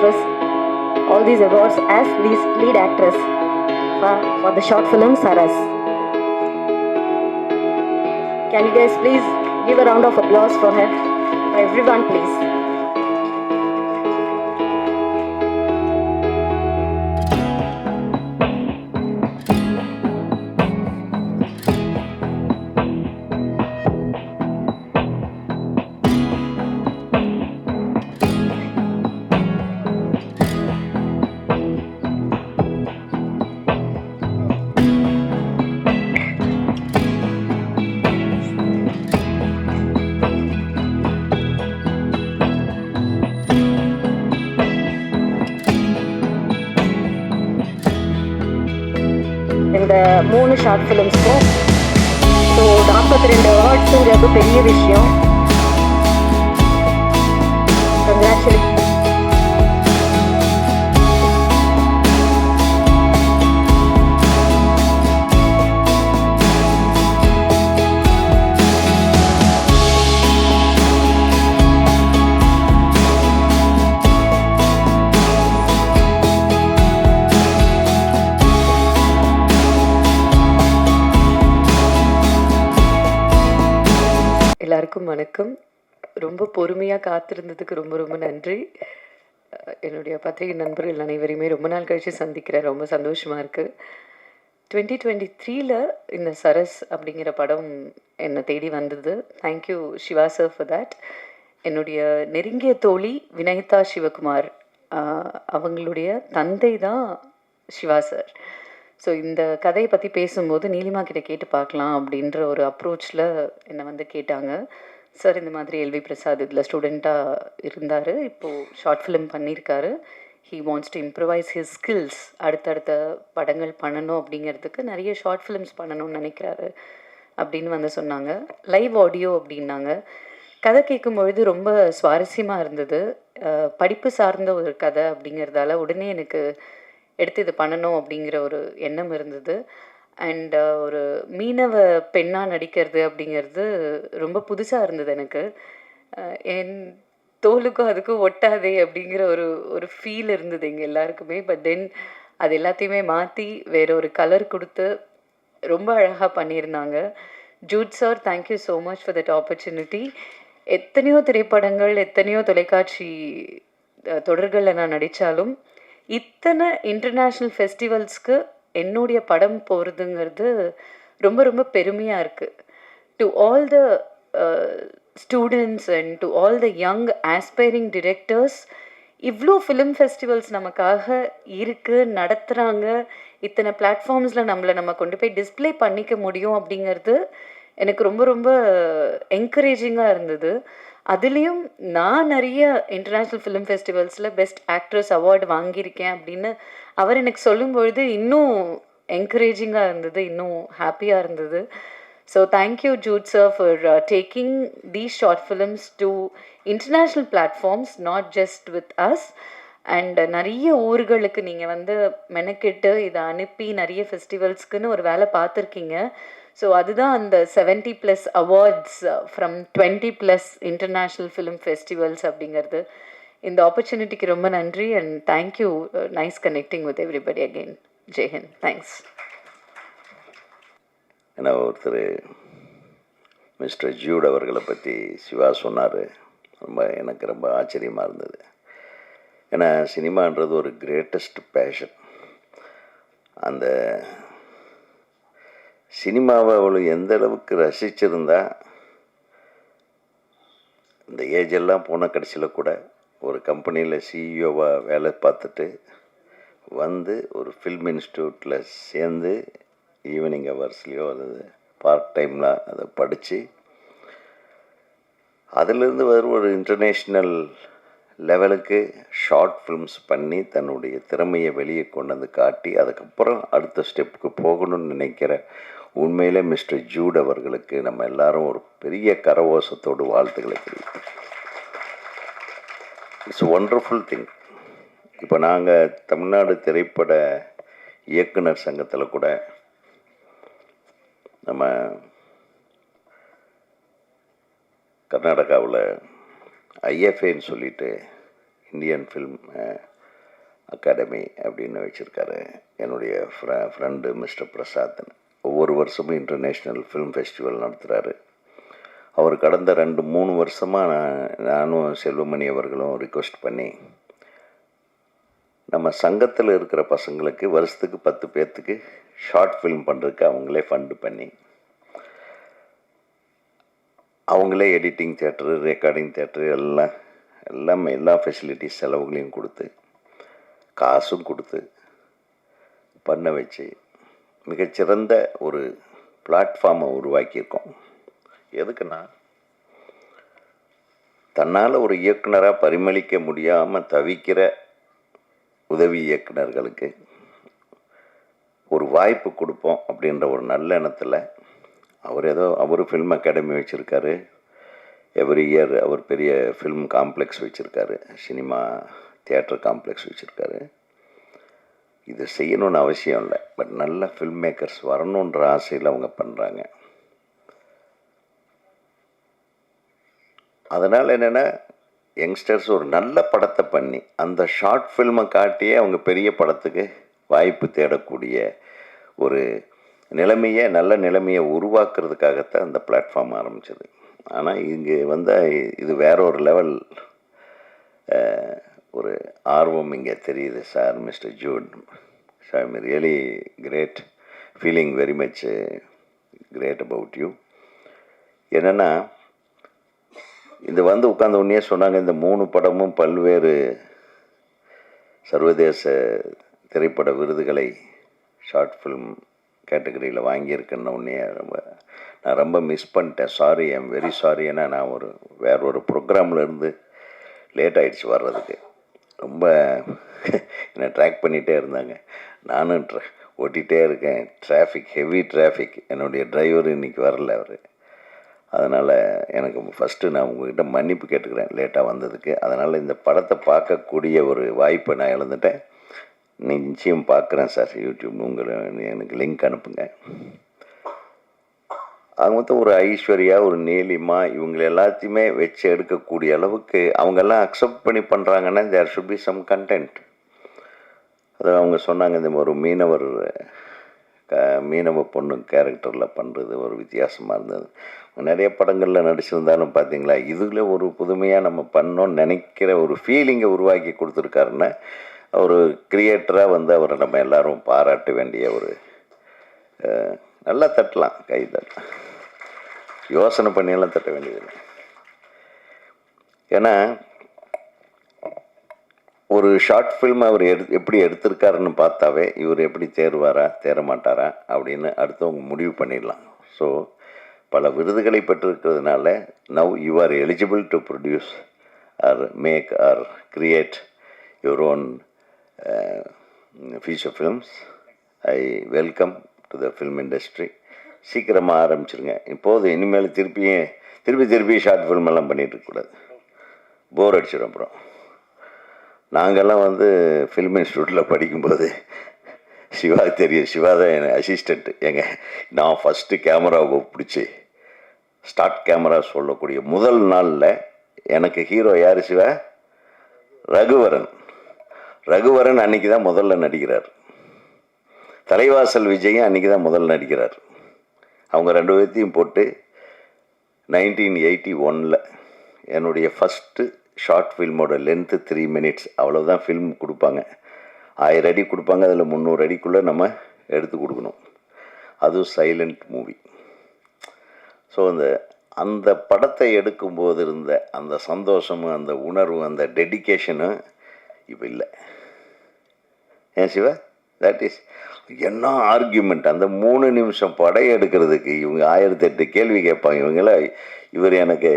actress, all these awards as lead lead actress for, for the short film Saras. Can you guys please give a round of applause for her? For everyone, please. இந்த மூணு short ஃபிலிம்ஸ்க்கும் so நாற்பத்தி ரெண்டு அவார்ட்ஸுங்கிறது பெரிய விஷயம். ரொம்ப பொறுமையாக காத்திருந்ததுக்கு ரொம்ப ரொம்ப நன்றி. என்னுடைய பத்திரிகை நண்பர்கள் அனைவரையுமே ரொம்ப நாள் கழித்து சந்திக்கிறேன். ரொம்ப சந்தோஷமாக இருக்குது டுவெண்ட்டி டுவெண்ட்டி த்ரீல இந்த சரஸ் அப்படிங்கிற படம் என்னை தேடி வந்தது. Thank you Siva sir for that என்னுடைய நெருங்கிய தோழி வினயதா சிவகுமார் அவங்களுடைய தந்தை தான் சிவா சார் ஸோ இந்த கதையை பற்றி பேசும்போது நீலிமா கிட்ட கேட்டு பார்க்கலாம் அப்படின்ற ஒரு அப்ரோச்சில் என்னை வந்து கேட்டாங்க. சார் இந்த மாதிரி எல்வி பிரசாத் இதில் ஸ்டூடெண்ட்டாக இருந்தார். இப்போது ஷார்ட் ஃபிலிம் பண்ணியிருக்காரு he wants to improvise his skills அடுத்தடுத்த படங்கள் பண்ணணும் அப்படிங்கிறதுக்கு நிறைய ஷார்ட் ஃபிலிம்ஸ் பண்ணணும்னு நினைக்கிறாரு அப்படின்னு வந்து சொன்னாங்க. லைவ் ஆடியோ அப்படின்னாங்க. கதை கேட்கும் பொழுது ரொம்ப சுவாரஸ்யமாக இருந்தது. படிப்பு சார்ந்த ஒரு கதை அப்படிங்கிறதால உடனே எனக்கு எடுத்து இது பண்ணணும் அப்படிங்கிற ஒரு எண்ணம் இருந்தது. அண்ட் ஒரு மீனவ பெண்ணாக நடிக்கிறது அப்படிங்கிறது ரொம்ப புதுசாக இருந்தது எனக்கு. என் தோலுக்கும் அதுக்கும் ஒட்டாதே அப்படிங்கிற ஒரு ஒரு ஃபீல் இருந்தது எங்கள் எல்லாருக்குமே. பட் தென் அது எல்லாத்தையுமே மாற்றி வேற ஒரு கலர் கொடுத்து ரொம்ப அழகாக பண்ணியிருந்தாங்க. Jude sir thank you so much for that opportunity எத்தனையோ திரைப்படங்கள் எத்தனையோ தொலைக்காட்சி தொடர்களில் நான் நடித்தாலும் இத்தனை இன்டர்நேஷ்னல் ஃபெஸ்டிவல்ஸ்க்கு என்னுடைய படம் போகிறதுங்கிறது ரொம்ப ரொம்ப பெருமையாக இருக்குது to all the students and to all the young aspiring directors இவ்வளோ ஃபிலிம் ஃபெஸ்டிவல்ஸ் நமக்காக இருக்குது நடத்துகிறாங்க இத்தனை பிளாட்ஃபார்ம்ஸில் நம்மளை நம்ம கொண்டு போய் டிஸ்ப்ளே பண்ணிக்க முடியும் அப்படிங்கிறது எனக்கு ரொம்ப ரொம்ப என்கரேஜிங்காக இருந்தது. அதுலேயும் நான் நிறைய இன்டர்நேஷ்னல் ஃபிலிம் ஃபெஸ்டிவல்ஸில் பெஸ்ட் ஆக்ட்ரஸ் அவார்டு வாங்கியிருக்கேன் அப்படின்னு அவர் எனக்கு சொல்லும்பொழுது இன்னும் என்கரேஜிங்காக இருந்தது இன்னும் ஹாப்பியாக இருந்தது. So thank you Jude sir for taking these short films to international platforms not just with us and நிறைய ஊர்களுக்கு நீங்கள் வந்து மெனக்கெட்டு இதை அனுப்பி நிறைய ஃபெஸ்டிவல்ஸ்க்குன்னு ஒரு வேலை பார்த்துருக்கீங்க. ஸோ அதுதான் அந்த seventy plus awards from twenty plus international film festivals அப்படிங்கிறது. இந்த ஆப்பர்ச்சுனிட்டிக்கு ரொம்ப நன்றி and thank you nice connecting with everybody again Jai Hind thanks ஏன்னா ஒருத்தர் மிஸ்டர் ஜூட் அவர்களை பற்றி சிவா சொன்னார். ரொம்ப எனக்கு ரொம்ப ஆச்சரியமாக இருந்தது. ஏன்னா சினிமான்றது ஒரு கிரேட்டஸ்ட் பேஷன் அந்த சினிமாவை அவள் எந்த அளவுக்கு ரசிச்சிருந்தா இந்த ஏஜ் எல்லாம் போன கடைசியில் கூட ஒரு கம்பெனியில் சிஇஓவாக வேலை பார்த்துட்டு வந்து ஒரு ஃபில்ம் இன்ஸ்டியூட்டில் சேர்ந்து ஈவினிங் ஹவர்ஸ்லேயோ அது பார்ட் டைமில் அதை படித்து அதிலிருந்து வரும் ஒரு இன்டர்நேஷ்னல் லெவலுக்கு ஷார்ட் ஃபிலிம்ஸ் பண்ணி தன்னுடைய திறமையை வெளியே கொண்டு வந்து காட்டி அதுக்கப்புறம் அடுத்த ஸ்டெப்புக்கு போகணும்னு நினைக்கிற உண்மையிலே மிஸ்டர் ஜூட் அவர்களுக்கு நம்ம எல்லாரும் ஒரு பெரிய கரவோசத்தோடு வாழ்த்துக்களை தெரிவிக்கிறோம் இட்ஸ் ஒண்டர்ஃபுல் திங் இப்போ நாங்கள் தமிழ்நாடு திரைப்பட இயக்குனர் சங்கத்தில் கூட நம்ம கர்நாடகாவில் ஐஎஃப்ஏன்னு சொல்லிட்டு இந்தியன் ஃபில்ம் அகாடமி அப்படின்னு வச்சுருக்காரு. என்னுடைய ஃப்ர ஃப்ரெண்டு மிஸ்டர் பிரசாத்னு ஒவ்வொரு வருஷமும் இன்டர்நேஷ்னல் ஃபிலிம் ஃபெஸ்டிவல் நடத்துகிறாரு அவர் கடந்த ரெண்டு மூணு வருஷமாக நான் நானும் செல்வமணி அவர்களும் ரிக்வெஸ்ட் பண்ணி நம்ம சங்கத்தில் இருக்கிற பசங்களுக்கு வருஷத்துக்கு பத்து பேர்த்துக்கு ஷார்ட் ஃபிலிம் பண்ணுறதுக்கு அவங்களே ஃபண்டு பண்ணி அவங்களே எடிட்டிங் தேட்டரு ரெக்கார்டிங் தேட்டரு எல்லாம் எல்லாம் எல்லா ஃபெசிலிட்டிஸ் செலவுகளையும் கொடுத்து காசும் கொடுத்து பண்ண வச்சு மிகச்சிறந்த ஒரு பிளாட்ஃபார்மை உருவாக்கியிருக்கோம். எதுக்குன்னா தன்னால் ஒரு இயக்குனராக பரிமளிக்க முடியாமல் தவிக்கிற உதவி இயக்குனர்களுக்கு ஒரு வாய்ப்பு கொடுப்போம் அப்படின்ற ஒரு நல்ல எண்ணத்தில் அவர் ஏதோ அவர் ஃபில்ம் அகாடமி வச்சுருக்காரு. எவ்ரி இயர் அவர் பெரிய ஃபில்ம் காம்ப்ளெக்ஸ் வச்சுருக்காரு. சினிமா தியேட்டர் காம்ப்ளெக்ஸ் வச்சுருக்காரு. இது செய்யணும்னு அவசியம் இல்லை. பட் நல்ல ஃபில்ம் மேக்கர்ஸ் வரணுன்ற ஆசையில் அவங்க பண்ணுறாங்க அதனால் என்னென்னா யங்ஸ்டர்ஸ் ஒரு நல்ல படத்தை பண்ணி அந்த ஷார்ட் ஃபில்மை காட்டியே அவங்க பெரிய படத்துக்கு வாய்ப்பு தேடக்கூடிய ஒரு நிலைமையை நல்ல நிலைமையை உருவாக்குறதுக்காகத்தான் அந்த பிளாட்ஃபார்ம் ஆரம்பிச்சது. ஆனால் இங்கே வந்து இது வேற ஒரு லெவல் ஒரு ஆர்வம் இங்கே தெரியுது sir mister Jude sir I'm really great feeling very much great about you என்னென்னா இது வந்து உட்கார்ந்த உடனே சொன்னாங்க இந்த மூணு படமும் பல்வேறு சர்வதேச திரைப்பட விருதுகளை ஷார்ட் ஃபிலிம் கேட்டகரியில் வாங்கியிருக்கேன்னு உடனே ரொம்ப நான் ரொம்ப மிஸ் பண்ணிட்டேன். சாரி ஐம் வெரி சாரி ஏன்னா நான் ஒரு வேற ஒரு ப்ரோக்ராமில் இருந்து லேட் ஆகிடுச்சு வர்றதுக்கு. ரொம்ப என்னை ட்ராக் பண்ணிகிட்டே இருந்தாங்க. நானும் ட்ர ஓட்டிகிட்டே இருக்கேன். டிராஃபிக் ஹெவி டிராஃபிக் என்னுடைய டிரைவர் இன்னைக்கு வரல அவர். அதனால் எனக்கு ஃபஸ்ட்டு நான் உங்ககிட்ட மன்னிப்பு கேட்டுக்கிறேன் லேட்டாக வந்ததுக்கு. அதனால் இந்த படத்தை பார்க்கக்கூடிய ஒரு வாய்ப்பை நான் இழந்துட்டேன். நிச்சயம் பார்க்குறேன் சார் யூடியூப் உங்களை எனக்கு லிங்க் அனுப்புங்க. அவங்க மொத்தம் ஒரு ஐஸ்வர்யா ஒரு நீலிமா இவங்களை எல்லாத்தையுமே வச்சு எடுக்கக்கூடிய அளவுக்கு அவங்கெல்லாம் அக்செப்ட் பண்ணி பண்ணுறாங்கன்னா there should be some content அது அவங்க சொன்னாங்க இந்த ஒரு மீனவர் க மீனவ பொண்ணு கேரக்டரில் பண்ணுறது ஒரு வித்தியாசமாக இருந்தது. நிறைய படங்களில் நடிச்சிருந்தாலும் பார்த்தீங்களா இதில் ஒரு புதுமையாக நம்ம பண்ணோன்னு நினைக்கிற ஒரு ஃபீலிங்கை உருவாக்கி கொடுத்துருக்காருன்னா ஒரு கிரியேட்டராக வந்து அவரை நம்ம எல்லோரும் பாராட்ட வேண்டிய ஒரு நல்லா தட்டலாம் கை தட்டலாம் யோசனை பண்ணியெல்லாம் தட்ட வேண்டியதில்லை. ஏன்னா ஒரு ஷார்ட் ஃபில்ம் அவர் எடு எப்படி எடுத்திருக்காருன்னு பார்த்தாவே இவர் எப்படி தேர்வாரா தேர மாட்டாரா அப்படின்னு அடுத்தவங்க முடிவு பண்ணிடலாம். ஸோ பல விருதுகளை பெற்றிருக்கிறதுனால now you are eligible to produce or make or create your own future films I welcome to the film industry சீக்கிரமாக ஆரம்பிச்சிருங்க. இப்போது இனிமேல் திருப்பியும் திருப்பி திருப்பி ஷார்ட் ஃபில்ம் எல்லாம் பண்ணிகிட்டு இருக்கக்கூடாது போர் அடிச்சிடும் அப்புறம். நாங்கள்லாம் வந்து ஃபில்ம் இன்ஸ்டியூட்டில் படிக்கும்போது சிவா தெரியும். சிவா தான் என் அசிஸ்டண்ட்டு எங்க நான் ஃபஸ்ட்டு கேமராவை பிடிச்சி ஸ்டார்ட் கேமரா சொல்லக்கூடிய முதல் நாளில் எனக்கு ஹீரோ யார் சிவ? ரகுவரன். ரகுவரன் அன்னைக்கு தான் முதல்ல நடிக்கிறார். தலைவாசல் விஜயும் அன்னைக்கு தான் முதல்ல நடிக்கிறார். அவங்க ரெண்டு பேர்த்தையும் போட்டு நைன்டீன் எயிட்டி ஒனில் என்னுடைய ஃபஸ்ட்டு ஷார்ட் ஃபில்மோட லென்த்து த்ரீ மினிட்ஸ் அவ்வளோதான் ஃபில்ம் கொடுப்பாங்க. ஆயிரம் அடி கொடுப்பாங்க அதில் முந்நூறு அடிக்குள்ளே நம்ம எடுத்து கொடுக்கணும். அதுவும் சைலண்ட் மூவி ஸோ அந்த அந்த படத்தை எடுக்கும்போது இருந்த அந்த சந்தோஷமும் அந்த உணர்வும் அந்த டெடிகேஷனும் இப்போ இல்லை. ஏன் சிவா? தட் இஸ் என்ன ஆர்கியூமெண்ட் அந்த மூணு நிமிஷம் படம் எடுக்கிறதுக்கு இவங்க ஆயிரத்தி எட்டு கேள்வி கேட்பாங்க. இவங்கள இவர் எனக்கு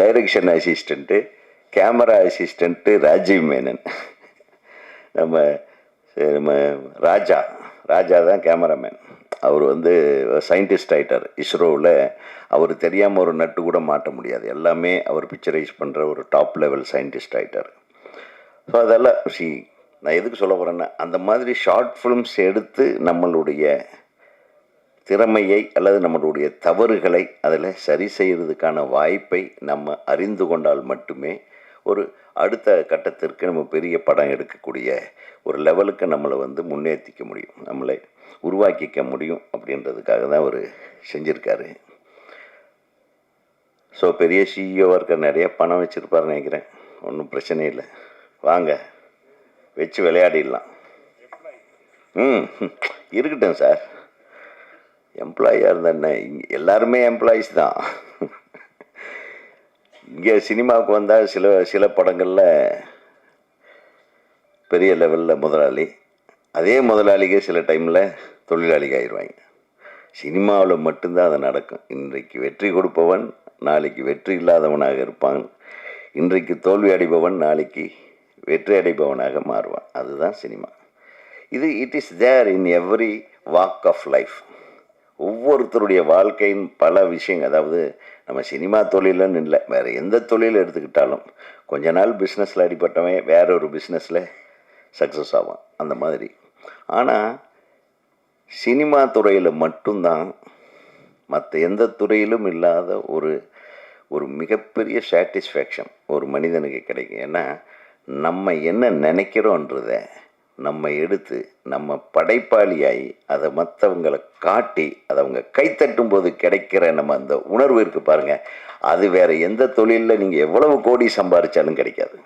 direction assistant camera assistant Rajiv Menon. நம்ம நம்ம ராஜா ராஜா தான் கேமராமேன் அவர் வந்து சயின்டிஸ்ட் ஆகிட்டார் இஸ்ரோவில் அவர் தெரியாமல் ஒரு நட்டு கூட மாட்ட முடியாது. எல்லாமே அவர் பிக்சரைஸ் பண்ணுற ஒரு டாப் லெவல் சயின்டிஸ்ட் ஆகிட்டார் ஸோ அதெல்லாம் சி நான் எதுக்கு சொல்ல போகிறேன்னா அந்த மாதிரி ஷார்ட் ஃபிலிம்ஸ் எடுத்து நம்மளுடைய திறமையை அல்லது நம்மளுடைய தவறுகளை அதில் சரி செய்கிறதுக்கான வாய்ப்பை நம்ம அறிந்து கொண்டால் மட்டுமே ஒரு அடுத்த கட்டத்திற்கு நம்ம பெரிய படம் எடுக்கக்கூடிய ஒரு லெவலுக்கு நம்மளை வந்து முன்னேற்றிக்க முடியும். நம்மளை உருவாக்கிக்க முடியும் அப்படின்றதுக்காக தான் அவர் செஞ்சுருக்காரு. ஸோ பெரிய சிஇஓவாக இருக்க நிறைய பணம் வச்சுருப்பாருன்னு நினைக்கிறேன். ஒன்றும் பிரச்சனை இல்லை. வாங்க வச்சு விளையாடிடலாம். ம் இருக்கட்டும் சார். எம்ப்ளாயியாக இருந்தா என்ன இங்கே எல்லாருமே எம்ப்ளாயீஸ் தான். இங்கே சினிமாவுக்கு வந்தால் சில சில படங்களில் பெரிய லெவலில் முதலாளி. அதே முதலாளிಗೆ சில டைமில் தொழிலாளிக ஆயிடுவாங்க சினிமாவில் மட்டும்தான் அது நடக்கும். இன்றைக்கு வெற்றி கொடுப்பவன் நாளைக்கு வெற்றி இல்லாதவனாக இருப்பான். இன்றைக்கு தோல்வி அடைபவன் நாளைக்கு வெற்றி அடைபவனாக மாறுவான். அதுதான் சினிமா. இது it is there in every walk of life ஒவ்வொருத்தருடைய வாழ்க்கையின் பல விஷயங்கள் அதாவது நம்ம சினிமா தொழிலன்னு இல்லை வேறு எந்த தொழில் எடுத்துக்கிட்டாலும் கொஞ்ச நாள் பிஸ்னஸில் அடிப்பட்டவன் வேற ஒரு பிஸ்னஸில் சக்ஸஸ் ஆவான். அந்த மாதிரி. ஆனால் சினிமா துறையில் மட்டும்தான் மற்ற எந்த துறையிலும் இல்லாத ஒரு ஒரு மிகப்பெரிய சாட்டிஸ்ஃபேக்ஷன் ஒரு மனிதனுக்கு கிடைக்கும். ஏன்னா நம்ம என்ன நினைக்கிறோன்றத நம்ம எடுத்து நம்ம படைப்பாளியாகி அதை மற்றவங்களை காட்டி அதை அவங்க கைத்தட்டும் போது கிடைக்கிற நம்ம அந்த உணர்வு இருக்குது பாருங்கள் அது வேறு எந்த தொழிலில் நீங்கள் எவ்வளவு கோடி சம்பாதிச்சாலும் கிடைக்காது.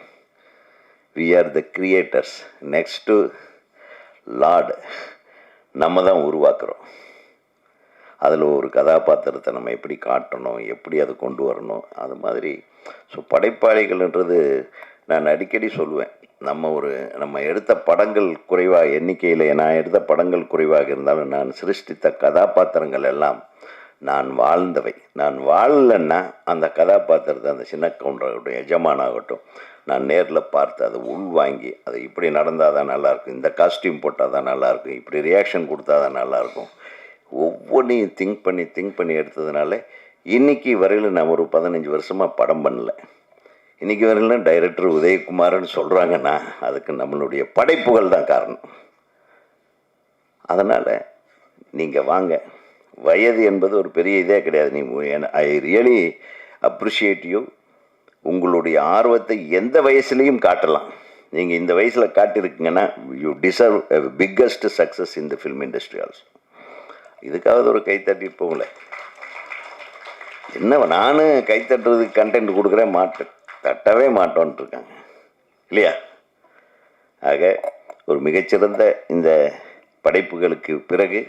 We are the creators next lord நம்ம தான் உருவாக்குறோம். அதில் ஒரு கதாபாத்திரத்தை நம்ம எப்படி காட்டணும் எப்படி அதை கொண்டு வரணும் அது மாதிரி. ஸோ படைப்பாளிகள்ன்றது நான் அடிக்கடி சொல்லுவேன். நம்ம ஒரு நம்ம எடுத்த படங்கள் குறைவாக எண்ணிக்கையில் நான் எடுத்த படங்கள் குறைவாக இருந்தாலும் நான் சிருஷ்டித்த கதாபாத்திரங்கள் எல்லாம் நான் வாழ்ந்தவை. நான் வாழலைன்னா அந்த கதாபாத்திரத்தை அந்த சின்ன கவுண்டராகட்டும் எஜமானாகட்டும் நான் நேரில் பார்த்து அதை உள்வாங்கி அது இப்படி நடந்தால் தான் நல்லாயிருக்கும். இந்த காஸ்டியூம் போட்டால் தான் நல்லாயிருக்கும். இப்படி ரியாக்ஷன் கொடுத்தா தான் நல்லாயிருக்கும். ஒவ்வொன்றையும் திங்க் பண்ணி திங்க் பண்ணி எடுத்ததுனால இன்னைக்கு வரையில் நான் ஒரு பதினஞ்சு வருஷமாக படம் பண்ணல. இன்னைக்கு வரையிலும் டைரக்டர் உதயகுமார்னு சொல்கிறாங்கன்னா அதுக்கு நம்மளுடைய படைப்புகள் தான் காரணம். அதனால் நீங்கள் வாங்க. வயது என்பது ஒரு பெரிய இதே கிடையாது. நீ ஐ ரியலி அப்ரிஷியேட் யூ உங்களுடைய ஆர்வத்தை எந்த வயசுலேயும் காட்டலாம். நீங்கள் இந்த வயசில் காட்டியிருக்கீங்கன்னா you deserve biggest success in the film industry also இதுக்காவது ஒரு கைத்தட்டி போங்களேன் என்ன நானும் கைத்தட்டுறதுக்கு கண்டென்ட் கொடுக்குறேன் மாட்டேன் தட்டவே மாட்டோன்ட்டு இருக்காங்க இல்லையா? ஆக ஒரு மிகச்சிறந்த இந்த படைப்புகளுக்கு பிறகு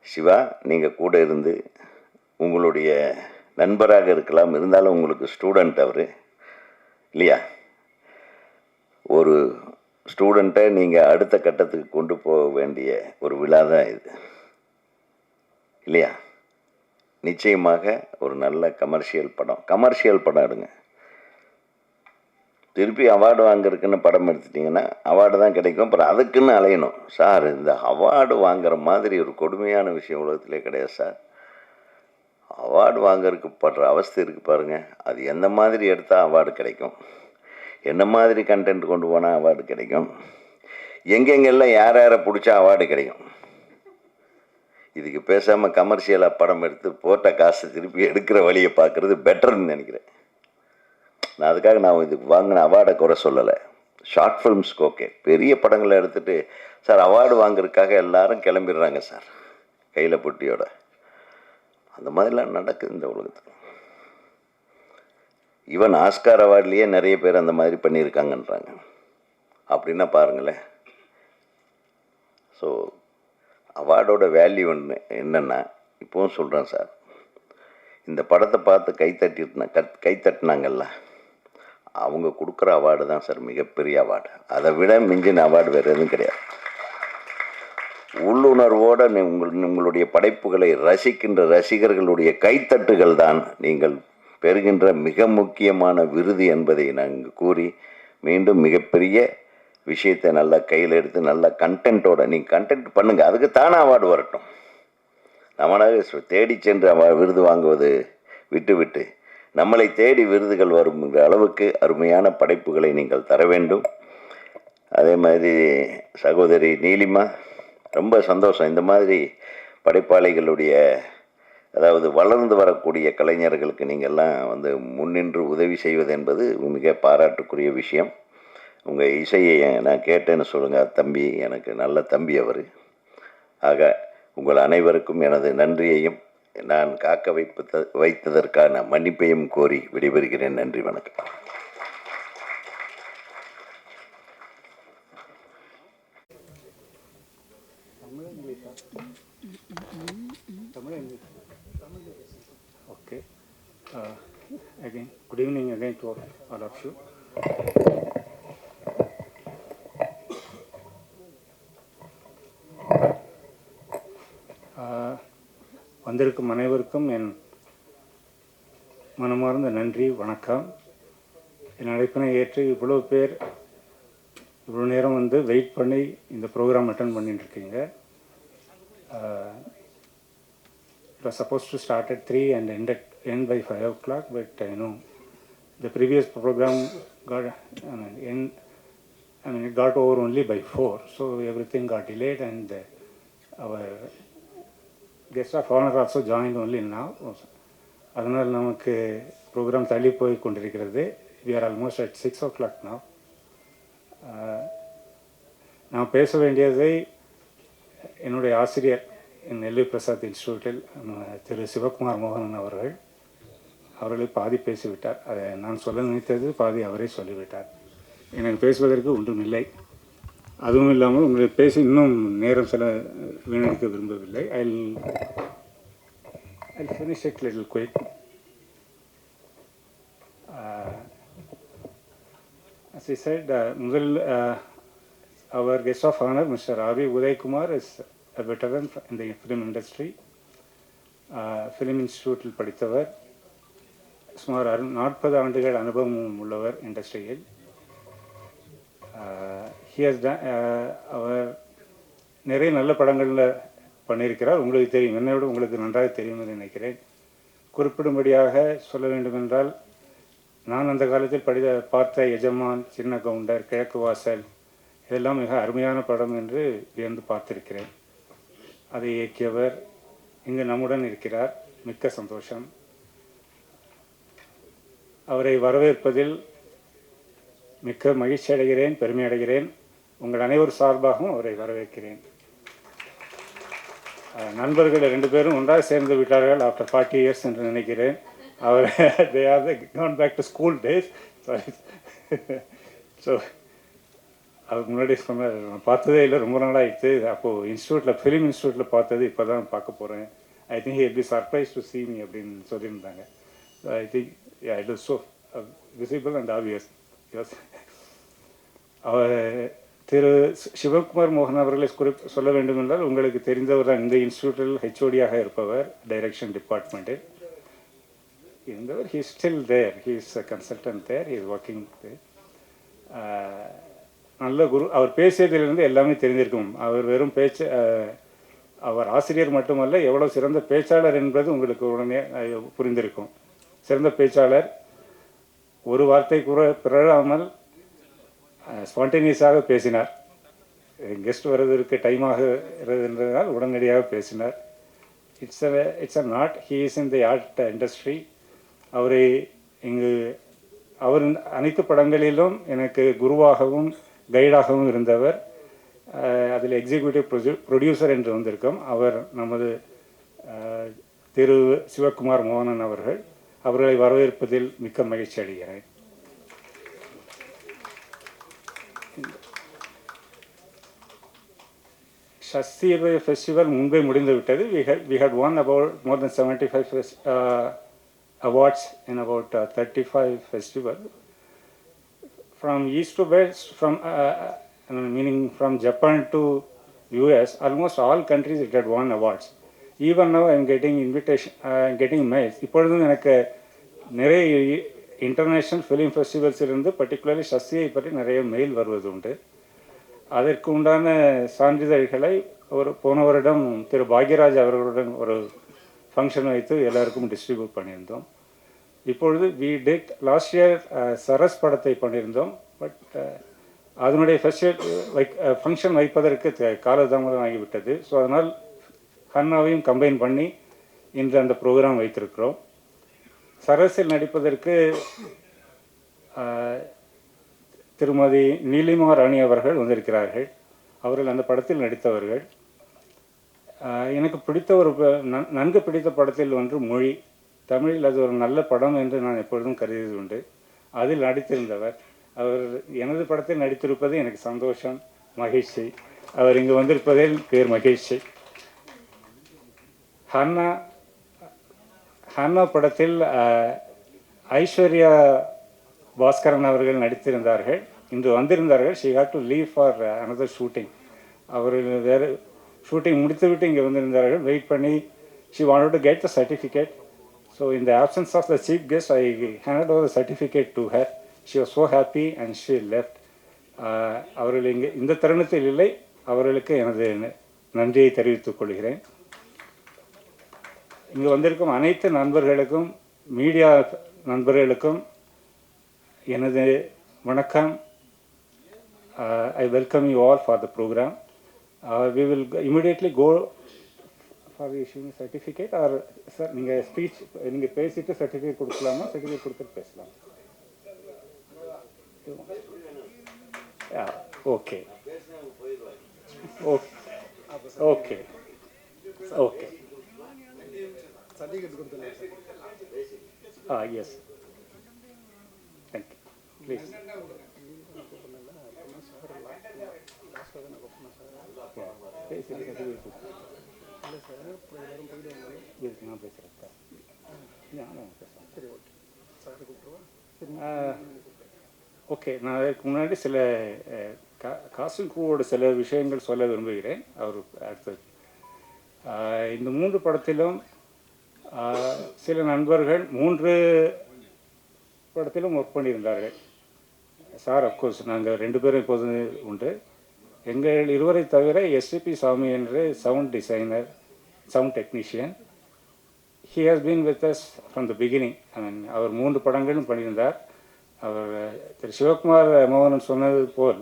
சிவா நீங்கள் கூட இருந்து உங்களுடைய நண்பராக இருக்கலாம். இருந்தாலும் உங்களுக்கு ஸ்டூடெண்ட் அவர் இல்லையா? ஒரு ஸ்டூடெண்ட்டை நீங்கள் அடுத்த கட்டத்துக்கு கொண்டு போக வேண்டிய ஒரு விழா தான் இது இல்லையா? நிச்சயமாக ஒரு நல்ல கமர்ஷியல் படம். கமர்ஷியல் படம் எடுங்க. திருப்பி அவார்டு வாங்குறதுக்குன்னு படம் எடுத்துட்டிங்கன்னா அவார்டு தான் கிடைக்கும். அப்புறம் அதுக்குன்னு அலையணும். சார் இந்த அவார்டு வாங்குற மாதிரி ஒரு கொடுமையான விஷயம் உலகத்திலே கிடையாது சார். அவார்டு வாங்குறதுக்கு படுற அவஸ்தை இருக்குது பாருங்கள் அது எந்த மாதிரி எடுத்தால் அவார்டு கிடைக்கும்? என்ன மாதிரி கண்டென்ட் கொண்டு போனால் அவார்டு கிடைக்கும்? எங்கெங்கெல்லாம் யார் யாரை பிடிச்சா அவார்டு கிடைக்கும்? இதுக்கு பேசாமல் கமர்ஷியலாக படம் எடுத்து போட்ட காசை திருப்பி எடுக்கிற வழியை பார்க்குறது பெட்டர்னு நினைக்கிறேன். நான் அதுக்காக நான் இதுக்கு வாங்கின அவார்டை குறை சொல்லலை. ஷார்ட் ஃபிலிம்ஸ்க்கு ஓகே பெரிய படங்களை எடுத்துகிட்டு சார் அவார்டு வாங்குறதுக்காக எல்லாரும் கிளம்பிடுறாங்க சார். கையில் பொட்டியோட. அந்த மாதிரிலாம் நடக்குது இந்த உலகத்தில். ஈவன் ஆஸ்கார் அவார்ட்லேயே நிறைய பேர் அந்த மாதிரி பண்ணியிருக்காங்கன்றாங்க. அப்படின்னா பாருங்களேன். ஸோ அவார்டோட வேல்யூ ஒன்று என்னென்னா இப்போவும் சொல்கிறேன் சார். இந்த படத்தை பார்த்து கை கத் கை தட்டினாங்கல்ல. அவங்க கொடுக்குற அவார்டு தான் சார் மிகப்பெரிய அவார்டு அதை விட மிஞ்சின அவார்டு வேறு எதுவும் கிடையாது. உள்ளுணர்வோடு உங்கள் உங்களுடைய படைப்புகளை ரசிக்கின்ற ரசிகர்களுடைய கைத்தட்டுகள் தான் நீங்கள் பெறுகின்ற மிக முக்கியமான விருது என்பதை நாங்கள் கூறி மீண்டும் மிகப்பெரிய விஷயத்தை நல்லா கையில் எடுத்து நல்ல கண்டென்ட்டோட நீங்கள் கண்டென்ட் பண்ணுங்கள் அதுக்கு தானே அவார்டு வரட்டும். நம்மளாக தேடி சென்று அவ விருது வாங்குவது விட்டு விட்டு நம்மளை தேடி விருதுகள் வருங்கிற அளவுக்கு அருமையான படைப்புகளை நீங்கள் தர வேண்டும். அதே மாதிரி சகோதரி நீலிமா ரொம்ப சந்தோஷம். இந்த மாதிரி படைப்பாளிகளுடைய அதாவது வளர்ந்து வரக்கூடிய கலைஞர்களுக்கு நீங்கள்லாம் வந்து முன்னின்று உதவி செய்வது என்பது மிக பாராட்டுக்குரிய விஷயம். உங்கள் இசையை நான் கேட்டேன்னு சொல்லுங்கள் தம்பி. எனக்கு நல்ல தம்பி அவர். ஆக உங்கள் அனைவருக்கும் எனது நன்றியையும் நான் காக்க வைப்பத வைத்ததற்கான மன்னிப்பையும் கோரி விடைபெறுகிறேன் நன்றி வணக்கம் Okay. Uh, Again, good evening again to all all of you. வந்திருக்கும் அனைவருக்கும் என் மனமார்ந்த நன்றி வணக்கம் என் அழைப்பினை ஏற்று இவ்வளோ பேர் இவ்வளோ நேரம் வந்து வெயிட் பண்ணி இந்த ப்ரோக்ராம் அட்டன் பண்ணிட்டுருக்கீங்க it suppose to start at three and end at end by five o'clock but I know the previous programme got I mean and I mean it got over only by four so everything got delayed and our guest of honour also join only நான் அதனால் நமக்கு programme தள்ளி போய் கொண்டிருக்கிறது. We are almost at six o'clock now. நான் பேச வேண்டியதை என்னுடைய ஆசிரியர் நெல்லை பிரசாத் இன்ஸ்டியூட்டில் திரு சிவகுமார் மோகனன் அவர்கள் அவர்களை பாதி பேசிவிட்டார். அதை நான் சொல்ல நினைத்தது பாதி அவரே சொல்லிவிட்டார். எனக்கு பேசுவதற்கு ஒன்றும் இல்லை. அதுவும் இல்லாமல் உங்களை பேசி இன்னும் நேரம் செல வீணடிக்க விரும்பவில்லை I I finish it little quick as I said, uh, முதல் uh, our guest of honor, Mr. R.V. Uday Kumar, is a veteran in the film industry. Uh, இன்ஸ்டியூட்டில் படித்தவர் சுமார் அரு நாற்பது ஆண்டுகள் அனுபவம் உள்ளவர் இண்டஸ்ட்ரியில் ஹியஸ் அவர் நிறைய நல்ல படங்களில் பண்ணியிருக்கிறார். உங்களுக்கு தெரியும். என்னை விட உங்களுக்கு நன்றாக தெரியும் என்று நினைக்கிறேன். குறிப்பிடும்படியாக சொல்ல வேண்டுமென்றால் நான் அந்த காலத்தில் படித்த பார்த்த எஜமான் சின்ன கவுண்டர் கிழக்கு வாசல் இதெல்லாம் மிக அருமையான படம் என்று வியந்து பார்த்திருக்கிறேன். அதை இயக்கியவர் இங்கு நம்முடன் இருக்கிறார். மிக்க சந்தோஷம். அவரை வரவேற்பதில் மிக்க மகிழ்ச்சி அடைகிறேன் பெருமை அடைகிறேன். உங்கள் அனைவர் சார்பாகவும் அவரை வரவேற்கிறேன். நண்பர்கள் ரெண்டு பேரும் ஒன்றாக சேர்ந்து விட்டார்கள் ஆஃப்டர் ஃபார்ட்டி இயர்ஸ் என்று நினைக்கிறேன். அவர் they are gone back to school days so அதுக்கு முன்னாடி சொன்ன நான் பார்த்ததே இல்லை ரொம்ப நாளாகிடுச்சு அப்போது இன்ஸ்டியூட்டில் ஃபிலிம் இன்ஸ்டியூட்டில் பார்த்தது இப்போ தான் பார்க்க போகிறேன் I think he be surprise to see me அப்படின்னு சொல்லியிருந்தாங்க. I think it is so visible and obvious as அவர் திரு சிவகுமார் மோகன் அவர்களை குறிப்பு சொல்ல வேண்டும் என்றால் உங்களுக்கு தெரிந்தவர் தான் இந்த இன்ஸ்டியூட்டில் ஹெச்ஓடியாக இருப்பவர் டைரக்ஷன் டிபார்ட்மெண்ட்டில் இருந்தவர் he still there he is a consultant there is working நல்ல குரு அவர் பேசியதிலிருந்து எல்லாமே தெரிந்திருக்கும். அவர் வெறும் பேச்சு அவர் ஆசிரியர் மட்டுமல்ல எவ்வளோ சிறந்த பேச்சாளர் என்பது உங்களுக்கு உடனே புரிந்திருக்கும். சிறந்த பேச்சாளர் ஒரு வார்த்தை கூற பிறழாமல் ஸ்பான்டேனியஸாக பேசினார். கெஸ்ட் வருவதற்கு டைம் ஆகிறதுன்றதால் உடனடியாக பேசினார். It's a it's a not he is in the art industry அவரை இங்கு அவர் அனைத்து படங்களிலும் எனக்கு குருவாகவும் கைடாகவும் இருந்தவர். அதில் எக்ஸிக்யூட்டிவ் ப்ரொடியூ ப்ரொடியூசர் என்று வந்திருக்கோம். அவர் நமது திரு சிவகுமார் மோகனன் அவர்கள். அவர்களை வரவேற்பதில் மிக்க மகிழ்ச்சி அடைகிறேன் சஸ்திய ஃபெஸ்டிவல் முன்பே முடிந்து விட்டது we had we had won about more than 75 fes- uh, awards in about uh, 35 festivals from east to west from uh, uh, meaning from japan to us almost all countries it had won awards even now i'm getting invitation uh, getting mails இப்பொழுதும் எனக்கு நிறைய international film ஃபெஸ்டிவல்ஸிலிருந்து particularly சசியை பற்றி நிறைய mail வருவது உண்டு அதற்கு உண்டான சான்றிதழ்களை ஒரு போன வருடம் திரு பாக்யராஜ் அவர்களுடன் ஒரு ஃபங்க்ஷன் வைத்து எல்லாருக்கும் டிஸ்ட்ரிபியூட் பண்ணியிருந்தோம். இப்பொழுது V Tech last year Saras படத்தை பண்ணியிருந்தோம். பட் அதனுடைய ஃபெஸ்டிவல் வைக் ஃபங்க்ஷன் வைப்பதற்கு காலதாமதம் ஆகிவிட்டது. ஸோ அதனால் ஹன்னாவையும் கம்பைன் பண்ணி இன்று அந்த ப்ரோக்ராம் வைத்திருக்கிறோம். சரஸில் நடிப்பதற்கு திருமதி நீலிமா ராணி அவர்கள் வந்திருக்கிறார்கள். அவர்கள் அந்த படத்தில் நடித்தவர்கள். எனக்கு பிடித்த ஒரு நன்- நன்கு பிடித்த படத்தில் ஒன்று மொழி. தமிழில் அது ஒரு நல்ல படம் என்று நான் எப்பொழுதும் கருதியது உண்டு அதில் நடித்திருந்தவர். அவர் எனது படத்தில் நடித்திருப்பது எனக்கு சந்தோஷம் மகிழ்ச்சி. அவர் இங்கு வந்திருப்பதில் பேர் மகிழ்ச்சி. ஹன்னா ஹன்னா படத்தில் ஐஸ்வர்யா பாஸ்கரன் அவர்கள் நடித்திருந்தார்கள். இன்று வந்திருந்தார்கள். She had to leave for another shooting அவர்கள் வேறு ஷூட்டிங் முடித்துவிட்டு இங்கே வந்திருந்தார்கள். வெயிட் பண்ணி she want to get the certificate so இந்த absence of the chief guest I hand over over the certificate to her. She was happy and and left அவர்கள் இங்கே இந்த தருணத்தில் இல்லை. அவர்களுக்கு எனது நன்றியை தெரிவித்துக் கொள்கிறேன். இங்கே வந்திருக்கும் அனைத்து நண்பர்களுக்கும் மீடியா நண்பர்களுக்கும் எனது வணக்கம். I welcome you all for the programme we will immediately go for issuing certificate or sir நீங்கள் ஸ்பீச் நீங்கள் பேசிட்டு சர்டிஃபிகேட் கொடுக்கலாமா? சர்டிஃபிகேட் கொடுத்துட்டு பேசலாம். ஓகே ஓகே ஓகே பேசி certificate கொடுத்து. இதுக்கு நான் பேசுகிறேன் சார். ஓகே நான் அதுக்கு முன்னாடி சில காஸ்டியூம் குழுவோட சில விஷயங்கள் சொல்ல விரும்புகிறேன். அவர் அடுத்தது இந்த மூன்று படத்திலும் சில நண்பர்கள் மூன்று படத்திலும் ஒர்க் பண்ணியிருந்தார்கள். சார் அப்கோர்ஸ் நாங்கள் ரெண்டு பேரும் இப்போது உண்டு. எங்கள் இருவரை தவிர எஸ்பி சாமி என்று sound designer sound technician he has been with us from the beginning I mean அவர் மூன்று படங்களும் பண்ணியிருந்தார். அவர் திரு. சிவகுமார் மோகனன் சொன்னது போல்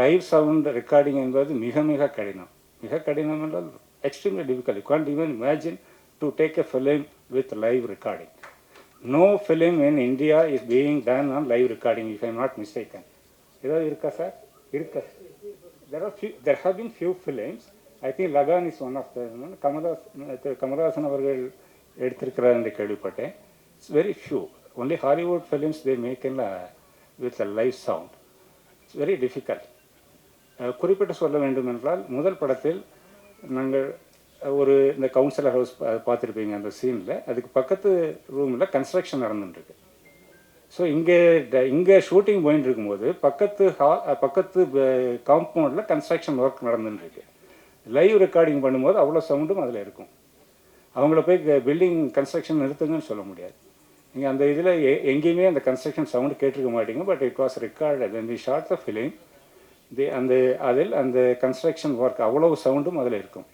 லைவ் சவுண்ட் ரெக்கார்டிங் என்பது மிக மிக கடினம். மிக கடினம் என்றால் extremely difficult you can't even imagine to take a film with live recording no film in India is being done on live recording if I'm not mistaken ஏதாவது இருக்கா சார் இருக்கா? There are few there have been few films. I think lagan is one of the கமலஹாஸ் திரு கமலஹாசன் அவர்கள் எடுத்திருக்கிறார் என்று கேள்விப்பட்டேன். It's very few only Hollywood films they make in with a live sound it's very difficult குறிப்பிட்டு சொல்ல வேண்டும் என்றால் முதல் படத்தில் நாங்கள் ஒரு இந்த கவுன்சிலர் ஹவுஸ் பார்த்துருப்பீங்க அந்த சீனில் அதுக்கு பக்கத்து ரூமில் கன்ஸ்ட்ரக்ஷன் நடந்துட்டுருக்கு. ஸோ இங்கே இங்கே ஷூட்டிங் போயின்னு இருக்கும்போது பக்கத்து ஹா பக்கத்து காம்பவுண்டில் கன்ஸ்ட்ரக்ஷன் ஒர்க் நடந்துட்டுருக்கு. லைவ் ரெக்கார்டிங் பண்ணும்போது அவ்வளோ சவுண்டும் அதில் இருக்கும். அவங்கள போய் பில்டிங் கன்ஸ்ட்ரக்ஷன் நிறுத்துங்கன்னு சொல்ல முடியாது. நீங்கள் அந்த இதில் எங்கேயுமே அந்த கன்ஸ்ட்ரக்ஷன் சவுண்டு கேட்டிருக்க மாட்டீங்க but it was record when the short of film the அந்த அதில் அந்த கன்ஸ்ட்ரக்ஷன் ஒர்க் அவ்வளவு சவுண்டும் அதில் இருக்கும்.